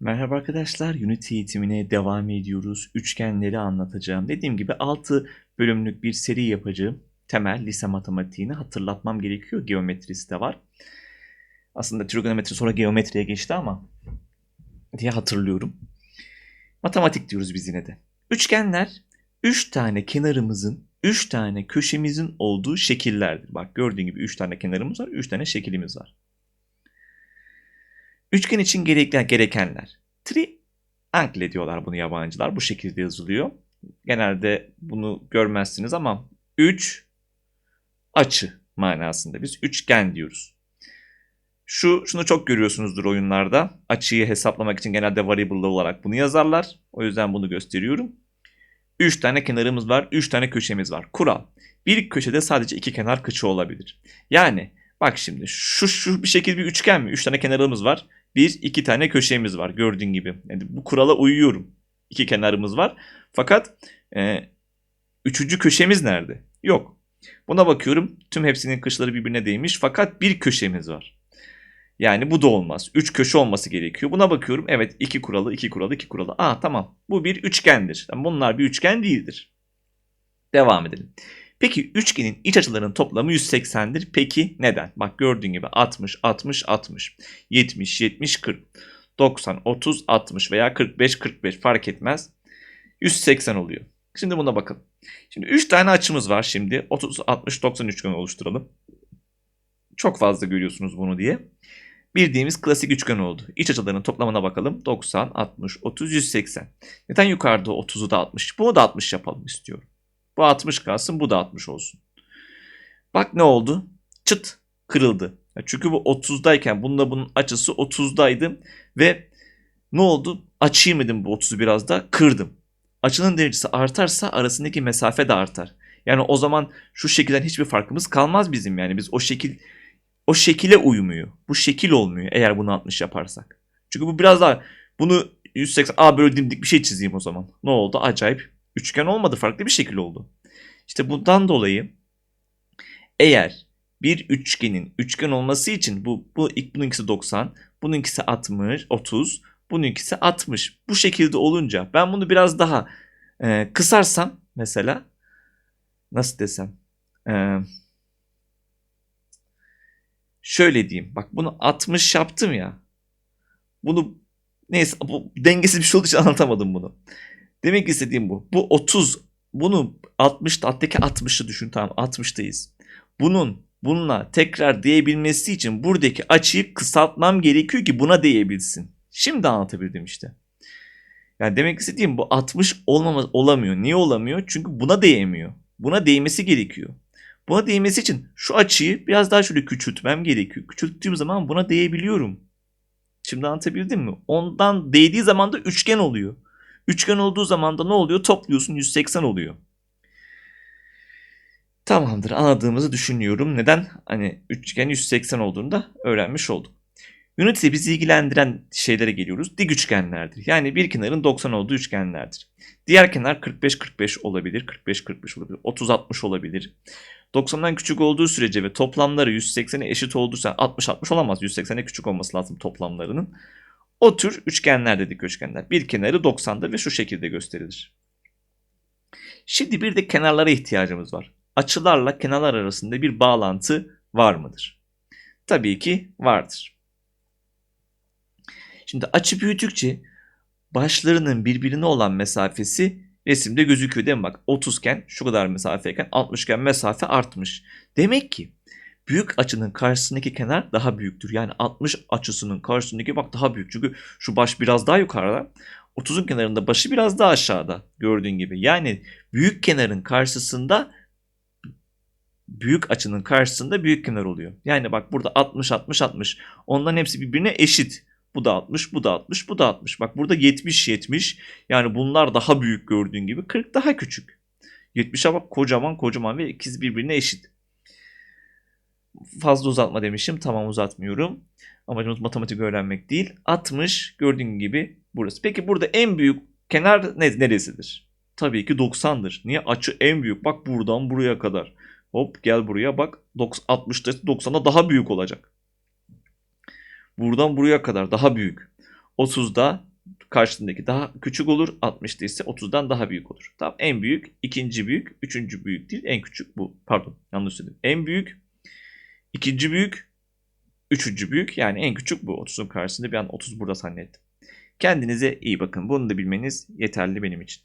Merhaba arkadaşlar, Unity eğitimine devam ediyoruz. Üçgenleri anlatacağım. Dediğim gibi 6 bölümlük bir seri yapacağım. Temel lise matematiğini hatırlatmam gerekiyor. Geometrisi de var. Aslında trigonometri sonra geometriye geçti ama diye hatırlıyorum. Matematik diyoruz biz yine de. Üçgenler 3 tane kenarımızın 3 tane köşemizin olduğu şekillerdir. Bak gördüğün gibi 3 tane kenarımız var, 3 tane şekilimiz var. Üçgen için gerekenler. Triangle diyorlar bunu yabancılar. Bu şekilde yazılıyor. Genelde bunu görmezsiniz ama 3 açı manasında biz üçgen diyoruz. Şu şunu çok görüyorsunuzdur oyunlarda. Açıyı hesaplamak için genelde variable olarak bunu yazarlar. O yüzden bunu gösteriyorum. 3 tane kenarımız var, 3 tane köşemiz var. Kural. Bir köşede sadece iki kenar kıçı olabilir. Yani bak şimdi şu şu bir şekilde bir üçgen mi? 3 tane kenarımız var. Bir iki tane köşemiz var gördüğün gibi. Yani bu kurala uyuyorum. İki kenarımız var. Fakat e, üçüncü köşemiz nerede? Yok. Buna bakıyorum. Tüm hepsinin kışları birbirine değmiş. Fakat bir köşemiz var. Yani bu da olmaz. Üç köşe olması gerekiyor. Buna bakıyorum. Evet iki kuralı, iki kuralı, iki kuralı. Aa tamam. Bu bir üçgendir. Bunlar bir üçgen değildir. Devam edelim. Peki üçgenin iç açılarının toplamı 180'dir. Peki neden? Bak gördüğün gibi 60, 60, 60, 70, 70, 40, 90, 30, 60 veya 45, 45 fark etmez. 180 oluyor. Şimdi buna bakalım. Şimdi 3 tane açımız var şimdi. 30, 60, 90 üçgen oluşturalım. Çok fazla görüyorsunuz bunu diye. Bildiğimiz klasik üçgen oldu. İç açılarının toplamına bakalım. 90, 60, 30, 180. Neden yukarıda 30'u da 60? Bunu da 60 yapalım istiyorum. Bu 60 kalsın bu da 60 olsun. Bak ne oldu? Çıt kırıldı. Çünkü bu 30'dayken bununla bunun açısı 30'daydı ve ne oldu? Açayım dedim bu 30'u biraz da kırdım. Açının derecesi artarsa arasındaki mesafe de artar. Yani o zaman şu şekilden hiçbir farkımız kalmaz bizim yani biz o şekil o şekile uymuyor. Bu şekil olmuyor eğer bunu 60 yaparsak. Çünkü bu biraz daha bunu 180 a böyle dimdik bir şey çizeyim o zaman. Ne oldu? Acayip üçgen olmadı farklı bir şekil oldu. İşte bundan dolayı eğer bir üçgenin üçgen olması için bu, bu bununkisi 90, bununkisi 60, 30, bununkisi 60. Bu şekilde olunca ben bunu biraz daha e, kısarsam mesela nasıl desem e, şöyle diyeyim bak bunu 60 yaptım ya bunu neyse bu dengesiz bir şey olduğu için anlatamadım bunu. Demek istediğim bu. Bu 30 bunu 60 alttaki 60'ı düşün tamam 60'tayız. Bunun bununla tekrar değebilmesi için buradaki açıyı kısaltmam gerekiyor ki buna değebilsin. Şimdi anlatabildim işte. Yani demek istediğim bu 60 olmamaz olamıyor. Niye olamıyor? Çünkü buna değemiyor. Buna değmesi gerekiyor. Buna değmesi için şu açıyı biraz daha şöyle küçültmem gerekiyor. Küçülttüğüm zaman buna değebiliyorum. Şimdi anlatabildim mi? Ondan değdiği zaman da üçgen oluyor. Üçgen olduğu zaman da ne oluyor? Topluyorsun 180 oluyor. Tamamdır anladığımızı düşünüyorum. Neden? Hani üçgen 180 olduğunu da öğrenmiş olduk. Unity'de bizi ilgilendiren şeylere geliyoruz. Dik üçgenlerdir. Yani bir kenarın 90 olduğu üçgenlerdir. Diğer kenar 45-45 olabilir. 45-45 olabilir. 30-60 olabilir. 90'dan küçük olduğu sürece ve toplamları 180'e eşit olduysa 60-60 olamaz. 180'e küçük olması lazım toplamlarının. O tür üçgenler dedik üçgenler. Bir kenarı 90'dır ve şu şekilde gösterilir. Şimdi bir de kenarlara ihtiyacımız var. Açılarla kenarlar arasında bir bağlantı var mıdır? Tabii ki vardır. Şimdi açı büyüdükçe başlarının birbirine olan mesafesi resimde gözüküyor değil mi? Bak 30 iken şu kadar mesafeyken 60 iken mesafe artmış. Demek ki büyük açının karşısındaki kenar daha büyüktür. Yani 60 açısının karşısındaki bak daha büyük. Çünkü şu baş biraz daha yukarıda. 30'un kenarında başı biraz daha aşağıda gördüğün gibi. Yani büyük kenarın karşısında büyük açının karşısında büyük kenar oluyor. Yani bak burada 60 60 60. Onların hepsi birbirine eşit. Bu da 60, bu da 60, bu da 60. Bak burada 70 70. Yani bunlar daha büyük gördüğün gibi. 40 daha küçük. 70'e bak kocaman kocaman ve ikiz birbirine eşit fazla uzatma demişim. Tamam uzatmıyorum. Amacımız matematik öğrenmek değil. 60 gördüğün gibi burası. Peki burada en büyük kenar ne, neresidir? Tabii ki 90'dır. Niye? Açı en büyük. Bak buradan buraya kadar. Hop gel buraya bak. 60'da 90'da daha büyük olacak. Buradan buraya kadar daha büyük. 30'da karşısındaki daha küçük olur. 60'ta ise 30'dan daha büyük olur. Tamam en büyük, ikinci büyük, üçüncü büyük değil. En küçük bu. Pardon yanlış söyledim. En büyük, ikinci büyük, üçüncü büyük. Yani en küçük bu. 30'un karşısında bir an 30 burada zannettim. Kendinize iyi bakın. Bunu da bilmeniz yeterli benim için.